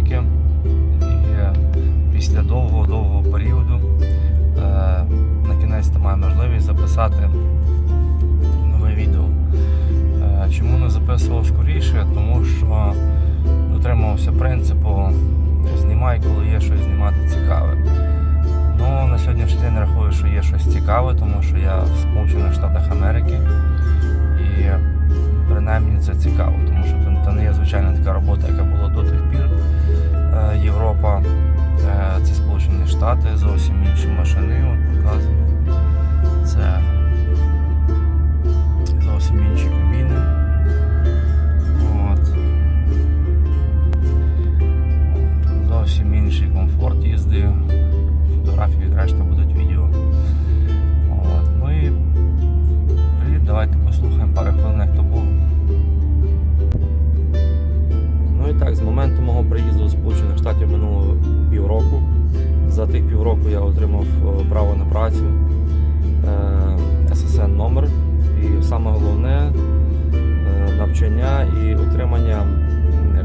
підписники. І е, після довгого-довгого періоду е, на кінець маю можливість записати нове відео. Е, чому не записував скоріше? Тому що дотримувався принципу знімай, коли є щось знімати цікаве. Ну, На сьогоднішній день рахую, що є щось цікаве, тому що я в Сполучених Штатах Америки і принаймні це цікаво, тому що це не є звичайна така. Штати, зовсім інші машини, от показую. Це зовсім інші кабіни. От. Зовсім інший комфорт їзди. Фотографії решта будуть відео. Працю, е, SSN номер і саме головне е, навчання і отримання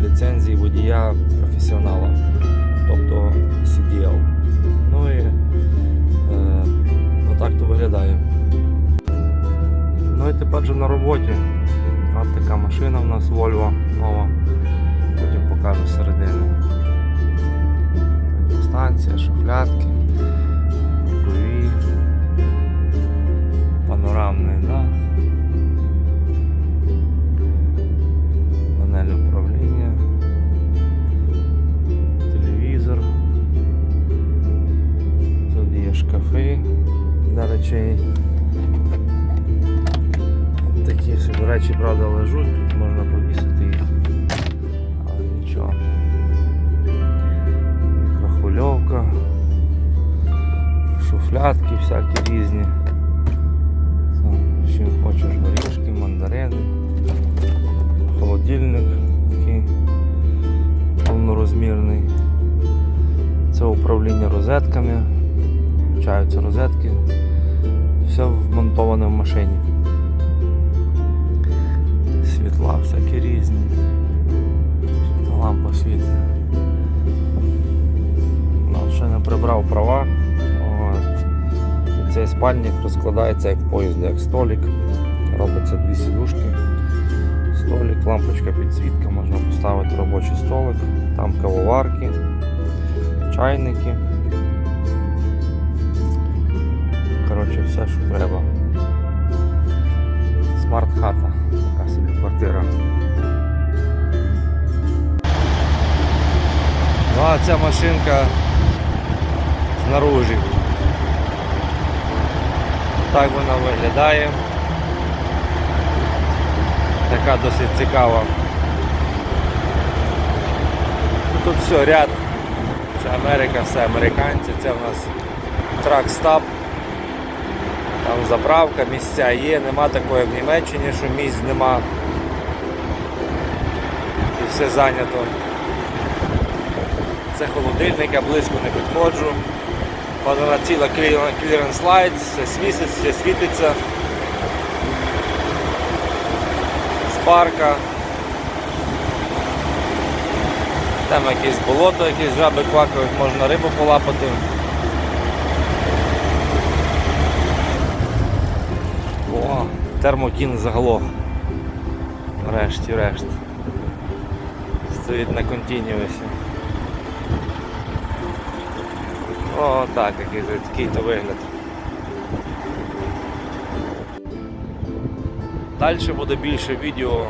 ліцензії водія професіонала, тобто CDL. Ну і е, отак то виглядає. Ну і тепер вже на роботі. От така машина в нас Volvo нова. Потім покажу середину. Станція, шуфлятки, речі, правда, лежуть, тут можна повісити їх. Але нічого. Мікрохвильовка, шуфлятки всякі різні. Чим хочеш горішки, мандарини, холодильник такий повнорозмірний. Це управління розетками. Включаються розетки. Все вмонтоване в машині. Світла всякі різні. Лампа світить. Ну, ще не прибрав права. От. Цей спальник розкладається як в поїзді, як столик. Робиться дві сідушки. Столик, лампочка підсвітка, можна поставити робочий столик, там кавоварки, чайники. Коротше, все, що треба. Смарт-хата, квартира. Ну а ця машинка знаружі. Так вона виглядає. Така досить цікава. Тут все, ряд. Це Америка, все американці, це в нас трак-стап. Там заправка, місця є, нема такої в Німеччині, що місць нема. І все зайнято. Це холодильник, я близько не підходжу. Вона ціла clearance lights, все світиться, все світиться. Спарка. Там якесь болото, якісь жаби квакають, можна рибу полапати. О, термокін заголох. Решті-решт. Стоїть на континіусі. О, так, який такий то вигляд. Далі буде більше відео.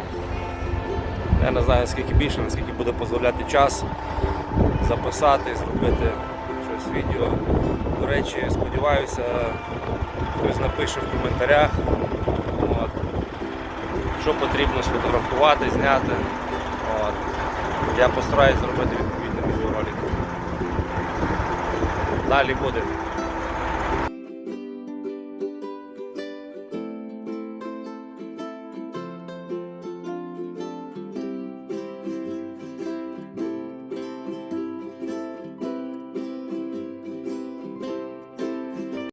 Я не знаю наскільки більше, наскільки буде дозволяти час записати, зробити щось відео. До речі, сподіваюся, хтось напише в коментарях, от, що потрібно сфотографувати, зняти. От. Я постараюсь зробити відповідний відеоролик. Далі буде.